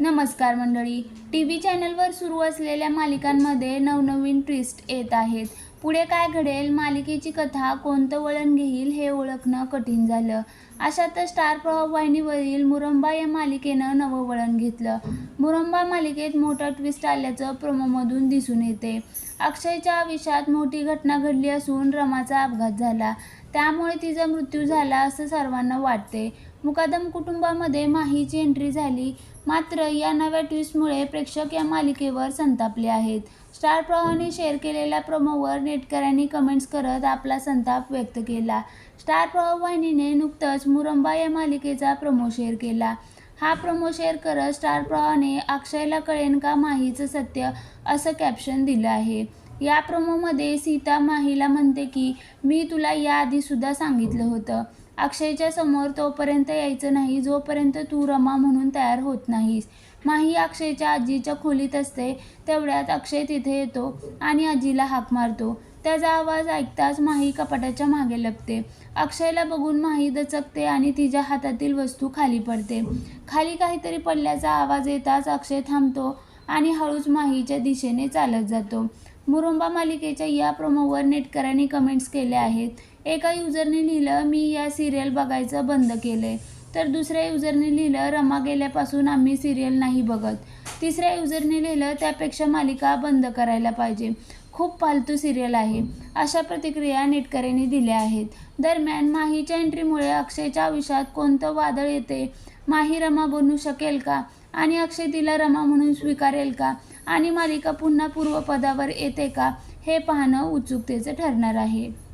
नमस्कार मंडळी. T V चॅनलवर सुरू असलेल्या मालिकांमध्ये नवनवीन ट्विस्ट येत आहेत. पुढे काय घडेल मालिकेची कथा कोणतं वळण घेईल हे ओळखणं कठीण झालं. अशातच स्टार प्रवाह वाहिनीवरील मुरंबा या मालिकेनं नवं वळण घेतलं. मुरंबा मालिकेत मोठा ट्विस्ट आल्याचं प्रोमोमधून दिसून येते. अक्षयच्या आयुष्यात मोठी घटना घडली असून रमाचा अपघात झाला. त्यामुळे तिचा मृत्यू झाला असं सर्वांना वाटते. मुकादम कुटुंबामध्ये माहीची एंट्री झाली. मात्र या नव्या ट्विस्टमुळे प्रेक्षक या मालिकेवर संतापले आहेत. स्टार प्रवाहने शेअर केलेल्या प्रोमोवर नेटकऱ्यांनी कमेंट्स करत आपला संताप व्यक्त केला. स्टार प्रवाह वाहिनीने नुकतंच मुरंबा या मालिकेचा प्रोमो शेअर केला. हा प्रोमो शेअर करत स्टार प्रवाहने अक्षयला कळेन का माहीचं सत्य असं कॅप्शन दिलं आहे. या प्रोमोमध्ये सीता माहीला म्हणते की मी तुला याआधीसुद्धा सांगितलं होतं. अक्षयच्या समोर तोपर्यंत यायचं नाही जोपर्यंत तू रमा म्हणून तयार होत नाहीस. माही अक्षयच्या आजीच्या खोलीत असते तेवढ्यात अक्षय तिथे येतो आणि आजीला हाक मारतो. त्याचा आवाज ऐकताच माही कपाटाच्या मागे लपते. अक्षयला बघून माही दचकते आणि तिच्या हातातील वस्तू खाली पडते. खाली काहीतरी पडल्याचा आवाज येताच अक्षय थांबतो आणि हळूच माहीच्या दिशेने चालत जातो. मुरुंबा मालिकेच्या या प्रोमोवर नेटकऱ्यांनी कमेंट्स केल्या आहेत. एका युजरने लिहिलं मी या सिरियल बघायचं बंद केलंय. तर दुसऱ्या युजरने लिहिलं रमा गेल्यापासून आम्ही सिरियल नाही बघत. तिसऱ्या युजरने लिहिलं त्यापेक्षा मालिका बंद करायला पाहिजे. खूप फालतू सिरियल आहे. अशा प्रतिक्रिया नेटकऱ्यांनी दिल्या आहेत. दरम्यान माहीच्या एंट्रीमुळे अक्षयच्या आयुष्यात कोणतं वादळ येते? माही रमा बनू शकेल का? आणि अक्षय तिला रमा म्हणून स्वीकारेल का? आणि मालिका पुन्हा पूर्वपदावर येते का? हे पाहणं उत्सुकतेचं ठरणार आहे.